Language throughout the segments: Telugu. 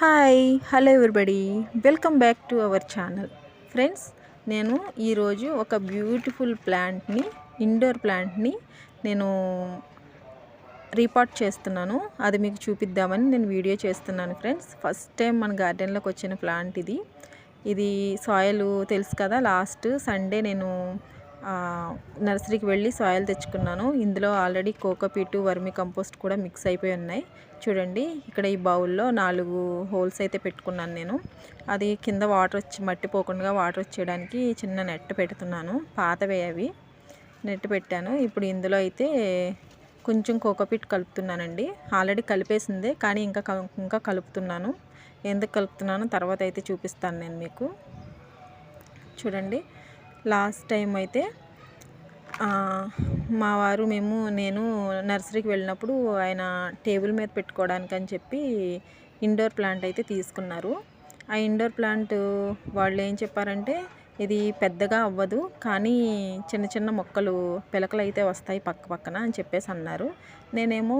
Hi hello everybody. Welcome back to our channel. Friends నేను ఈరోజు ఒక బ్యూటిఫుల్ ప్లాంట్ని ఇండోర్ ప్లాంట్ని నేను రీపార్ట్ చేస్తున్నాను. అది మీకు చూపిద్దామని నేను వీడియో చేస్తున్నాను ఫ్రెండ్స్. ఫస్ట్ టైం మన గార్డెన్లోకి వచ్చిన ప్లాంట్ ఇది. ఇది సాయిల్ తెలుసు కదా లాస్ట్ సండే నేను నర్సరీకి వెళ్ళి సాయిల్ తెచ్చుకున్నాను. ఇందులో ఆల్రెడీ కోకోపీటు వర్మి కంపోస్ట్ కూడా మిక్స్ అయిపోయి ఉన్నాయి. చూడండి ఇక్కడ ఈ బౌల్లో నాలుగు హోల్స్ అయితే పెట్టుకున్నాను నేను. అది కింద వాటర్ వచ్చి మట్టి పోకుండా వాటర్ వచ్చేయడానికి చిన్న నెట్ పెడుతున్నాను. పాతవే అవి. నెట్ పెట్టాను. ఇప్పుడు ఇందులో అయితే కొంచెం కోకోపీట్ కలుపుతున్నానండి. ఆల్రెడీ కలిపేసిందే కానీ ఇంకా ఇంకా కలుపుతున్నాను. ఎందుకు కలుపుతున్నానో తర్వాత అయితే చూపిస్తాను నేను మీకు. చూడండి లాస్ట్ టైం అయితే మా వారు మేము నేను నర్సరీకి వెళ్ళినప్పుడు ఆయన టేబుల్ మీద పెట్టుకోవడానికి అని చెప్పి ఇండోర్ ప్లాంట్ అయితే తీసుకున్నారు. ఆ ఇండోర్ ప్లాంట్ వాళ్ళు ఏం చెప్పారంటే ఇది పెద్దగా అవ్వదు కానీ చిన్న చిన్న మొక్కలు పిలకలు అయితే వస్తాయి పక్క పక్కన అని చెప్పేసి అన్నారు. నేనేమో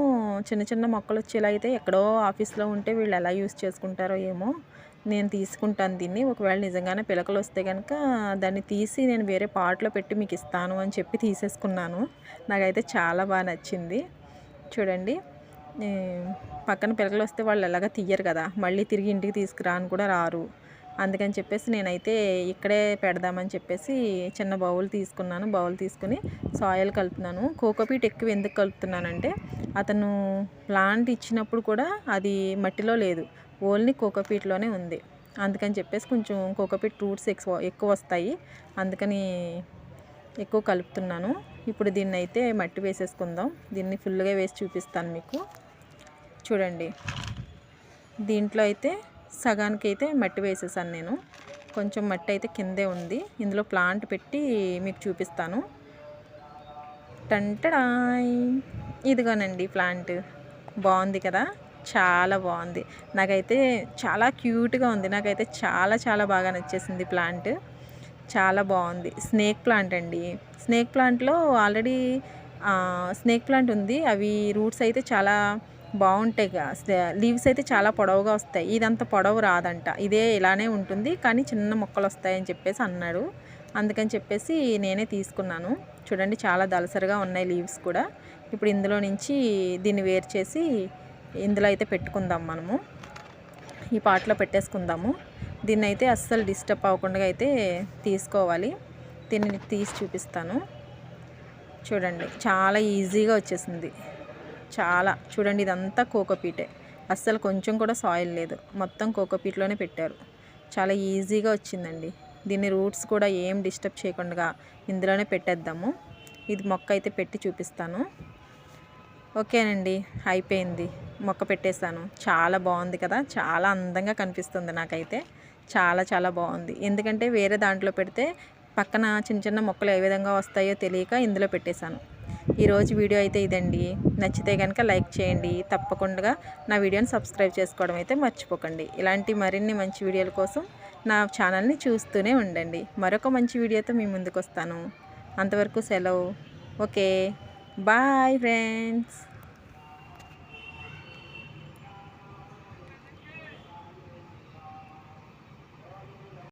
చిన్న చిన్న మొక్కలు వచ్చేలా అయితే ఎక్కడో ఆఫీస్లో ఉంటే వీళ్ళు ఎలా యూస్ చేసుకుంటారో ఏమో నేను తీసుకుంటాను దీన్ని. ఒకవేళ నిజంగానే పిలకలు వస్తే కనుక దాన్ని తీసి నేను వేరే పాట్లో పెట్టి మీకు ఇస్తాను అని చెప్పి తీసేసుకున్నాను. నాకైతే చాలా బాగా నచ్చింది. చూడండి. పక్కన పిలకలు వస్తే వాళ్ళు ఎలాగ తీయరు కదా. మళ్ళీ తిరిగి ఇంటికి తీసుకురా అని కూడా రారు. అందుకని చెప్పేసి నేనైతే ఇక్కడే పెడదామని చెప్పేసి చిన్న బౌల్ తీసుకున్నాను. బౌల్ తీసుకుని సాయిల్ కలుపుతున్నాను. కోకోపీట్ ఎక్కువ ఎందుకు కలుపుతున్నానంటే అతను ప్లాంట్ ఇచ్చినప్పుడు కూడా అది మట్టిలో లేదు. ఓన్లీ కోకోపీట్లోనే ఉంది. అందుకని చెప్పేసి కొంచెం కోకోపీట్ రూట్స్ ఎక్కువ ఎక్కువ వస్తాయి. అందుకని ఎక్కువ కలుపుతున్నాను. ఇప్పుడు దీన్ని అయితే మట్టి వేసేసుకుందాం. దీన్ని ఫుల్గా వేసి చూపిస్తాను మీకు. చూడండి. దీంట్లో అయితే సగానికి అయితే మట్టి వేసేసాను నేను. కొంచెం మట్టి అయితే కిందే ఉంది. ఇందులో ప్లాంట్ పెట్టి మీకు చూపిస్తాను. టంటడాయ్ ఇదిగోనండి ప్లాంట్. బాగుంది కదా? చాలా బాగుంది. నాకైతే చాలా క్యూట్గా ఉంది. నాకైతే చాలా చాలా బాగా నచ్చేసింది ప్లాంట్. చాలా బాగుంది. స్నేక్ ప్లాంట్ అండి. స్నేక్ ప్లాంట్లో ఆల్రెడీ స్నేక్ ప్లాంట్ ఉంది. అవి రూట్స్ అయితే చాలా బాగుంటాయి లీవ్స్ అయితే చాలా పొడవుగా వస్తాయి. ఇదంత పొడవు రాదంట. ఇదే ఇలానే ఉంటుంది. కానీ చిన్న మొక్కలు వస్తాయని చెప్పేసి అన్నాడు. అందుకని చెప్పేసి నేనే తీసుకున్నాను. చూడండి చాలా దలసరిగా ఉన్నాయి లీవ్స్ కూడా. ఇప్పుడు ఇందులో నుంచి దీన్ని వేరు చేసి ఇందులో అయితే పెట్టుకుందాం మనము. ఈ పాటలో పెట్టేసుకుందాము. దీన్ని అయితే అస్సలు డిస్టర్బ్ అవ్వకుండా అయితే తీసుకోవాలి. దీన్ని తీసి చూపిస్తాను. చూడండి చాలా ఈజీగా వచ్చేసింది. చాలా చూడండి ఇదంతా కోకోపీటే అస్సలు కొంచెం కూడా సాయిల్ లేదు. మొత్తం కోకోపీట్లోనే పెట్టారు. చాలా ఈజీగా వచ్చిందండి. దీన్ని రూట్స్ కూడా ఏం డిస్టర్బ్ చేయకుండా ఇందులోనే పెట్టేద్దాము. ఇది మొక్క అయితే పెట్టి చూపిస్తాను. ఓకేనండి అయిపోయింది. మొక్క పెట్టేశాను. చాలా బాగుంది కదా. చాలా అందంగా కనిపిస్తుంది నాకైతే. చాలా చాలా బాగుంది. ఎందుకంటే వేరే దాంట్లో పెడితే పక్కన చిన్న చిన్న మొక్కలు ఏ విధంగా వస్తాయో తెలియక ఇందులో పెట్టేశాను. ఈరోజు వీడియో అయితే ఇదండి. నచ్చితే కనుక లైక్ చేయండి. తప్పకుండా నా వీడియోని సబ్స్క్రైబ్ చేసుకోవడం అయితే మర్చిపోకండి. ఇలాంటి మరిన్ని మంచి వీడియోల కోసం నా ఛానల్ని చూస్తూనే ఉండండి. మరొక మంచి వీడియోతో మీ ముందుకు వస్తాను అంతవరకు సెలవు. ఓకే. Bye friends.